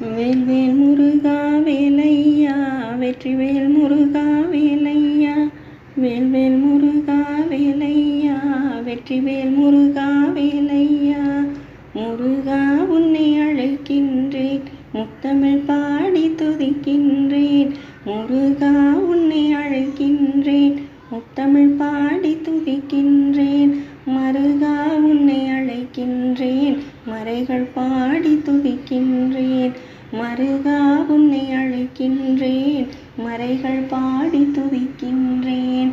வேல்வேல் முருகா வேலையா வெற்றிவேல் முருகா வேலையா வேல்வேல் முருகா வேலையா வெற்றிவேல் முருகா வேலையா. முருகா உன்னை அழைக்கின்றேன் முத்தமிழ் பாடி துதிக்கின்றேன். முருகா உன்னை அழைக்கின்றேன் முத்தமிழ் பாடி துதிக்கின்றேன். மருகா மறைகள் பாடி துதிக்கின்றேன். மருகா உன்னை அழைக்கின்றேன். மறைகள் பாடி துதிக்கின்றேன்.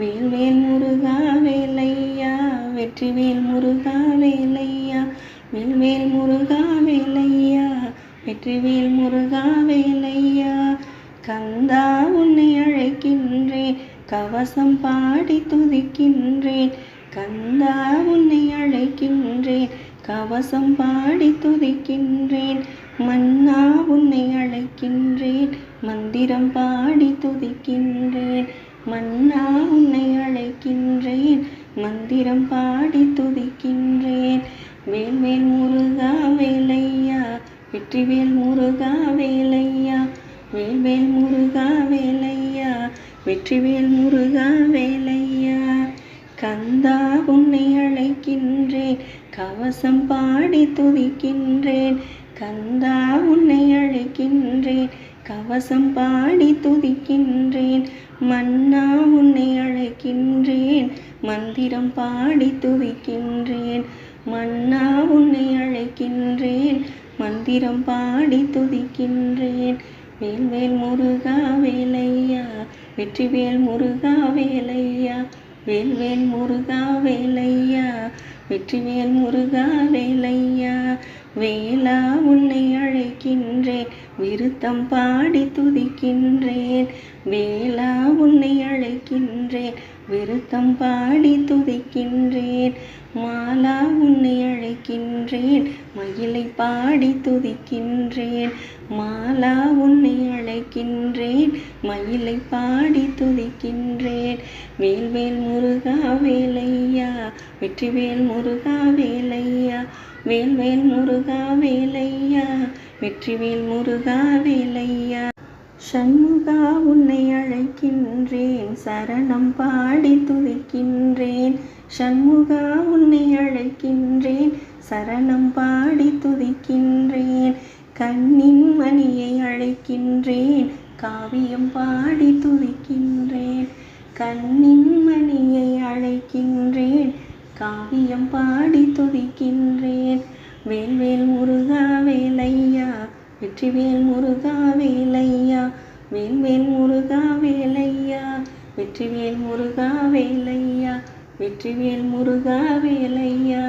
வேல்வேல் முருகா வேலையா? வெற்றிவேல் முருகா வேலையா? வேல்வேல் முருகா வேலையா? வெற்றிவேல் முருகா வேலையா? கந்தா உன்னை அழைக்கின்றேன். கவசம் பாடி துதிக்கின்றேன். கந்தா உன்னை அழைக்கின்றேன். கவசம் பாடி துதிக்கின்றேன். மன்னா உன்னை அழைக்கின்றேன். மந்திரம் பாடி துதிக்கின்றேன். மன்னா உன்னை அழைக்கின்றேன். மந்திரம் பாடி துதிக்கின்றேன். வேல்வேல் முருகா வேலையா? வெற்றிவேல் முருகா வேலையா? வேல்வேல் முருகா வேலையா? வெற்றிவேல் முருகா கவசம் பாடி துதிக்கின்றேன். கந்தா உன்னை அழைக்கின்றேன். கவசம் பாடி துதிக்கின்றேன். மன்னா உன்னை அழைக்கின்றேன். மந்திரம் பாடி துதிக்கின்றேன். மன்னா உன்னை அழைக்கின்றேன். மந்திரம் பாடி துதிக்கின்றேன். வேல்வேல் முருகா வேலையா? வெற்றிவேல் முருகா வேலையா? வேல்வேல் முருகா வேலையா? வெற்றிவேல் முருகா வேலையா வேலா உன்னை அழைக்கின்றேன். விருத்தம் பாடி துதிக்கின்றேன். வேலா உன்னை அழைக்கின்றேன். விருத்தம் பாடி துதிக்கின்றேன். மாலா உன்னை அழைக்கின்றேன். மயிலை பாடி துதிக்கின்றேன். மாலா உன்னை அழைக்கின்றேன். மயிலை பாடி துதிக்கின்றேன். வேல்வேல் முருகா வேலையா வெற்றிவேல் முருகா வேலையா வேல்வேல் முருகா வேலையா வெற்றிவேல் முருகா வேலையா. சண்முகா உன்னை அழைக்கின்றேன் சரணம் பாடி துதிக்கின்றேன். சண்முகா உன்னை அழைக்கின்றேன் சரணம் பாடி துதிக்கின்றேன். கண்ணின் மணியை அழைக்கின்றேன் காவியம் பாடி துதிக்கின்றேன். கண்ணின் மணியை அழைக்கின்றேன் காவியம் பாடி துதிக்கின்றேன். வேல்வேல் முருகா வேலையா வெற்றிவேல் முருகா வேலையா வேல்வேல் முருகா வேலையா வெற்றிவேல் முருகா வேலையா வெற்றிவேல் முருகா வேலையா.